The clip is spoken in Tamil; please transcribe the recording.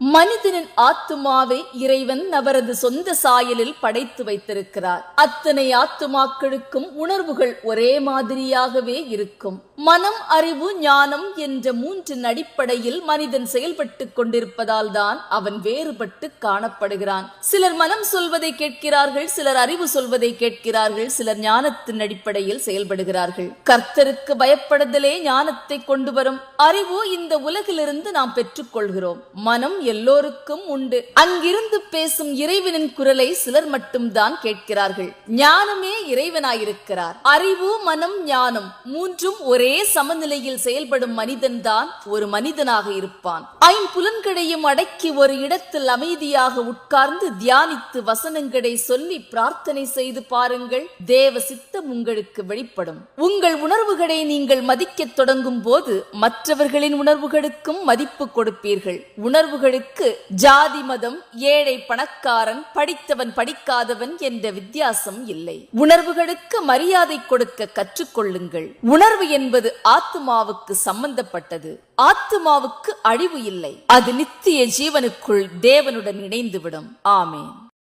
மனிதனின் ஆத்துமாவை இறைவன் அவரது சொந்த சாயலில் படைத்து வைத்திருக்கிறார். அத்தனை ஆத்துமாக்களுக்கும் உணர்வுகள் ஒரே மாதிரியாகவே இருக்கும். மனம் அறிவு ஞானம் என்ற மூன்றின் அடிப்படையில் மனிதன் செயல்பட்டுக் கொண்டிருப்பதால் தான் அவன் வேறுபட்டு காணப்படுகிறான். சிலர் மனம் சொல்வதை கேட்கிறார்கள் சிலர் அறிவு சொல்வதை கேட்கிறார்கள் சிலர் ஞானத்தின் அடிப்படையில் செயல்படுகிறார்கள். கர்த்தருக்கு பயப்படுதலே ஞானத்தை கொண்டு வரும் அறிவு இந்த உலகிலிருந்து நாம் பெற்றுக்கொள்கிறோம் மனம் எல்லோருக்கும் உண்டு. அங்கிருந்து பேசும் இறைவனின் குரலை சிலர் மட்டும்தான் கேட்கிறார்கள். ஞானமே இறைவனாயிருக்கிறார். அறிவு மனம் ஞானம் மூன்றும் ஒரே சமநிலையில் செயல்படும் மனிதன் தான் ஒரு மனிதனாக இருப்பான். ஐம்புலன்களையும் அடக்கி ஒரு இடத்தில் அமைதியாக உட்கார்ந்து தியானித்து வசனங்களை சொல்லி பிரார்த்தனை செய்து பாருங்கள் தேவ சித்தம் உங்களுக்கு வெளிப்படும். உங்கள் உணர்வுகளை நீங்கள் மதிக்கத் தொடங்கும் போது மற்றவர்களின் உணர்வுகளுக்கும் மதிப்பு கொடுப்பீர்கள். அவர்களுக்கு ஜாதி மதம் ஏழை பணக்காரன் படித்தவன் படிக்காதவன் என்ற வித்தியாசம் இல்லை. உணர்வுகளுக்கு மரியாதை கொடுக்க கற்றுக்கொள்ளுங்கள். உணர்வு என்பது ஆத்துமாவுக்கு சம்பந்தப்பட்டது. ஆத்துமாவுக்கு அழிவு இல்லை. அது நித்திய ஜீவனுக்குள் தேவனுடன் இணைந்துவிடும். ஆமேன்.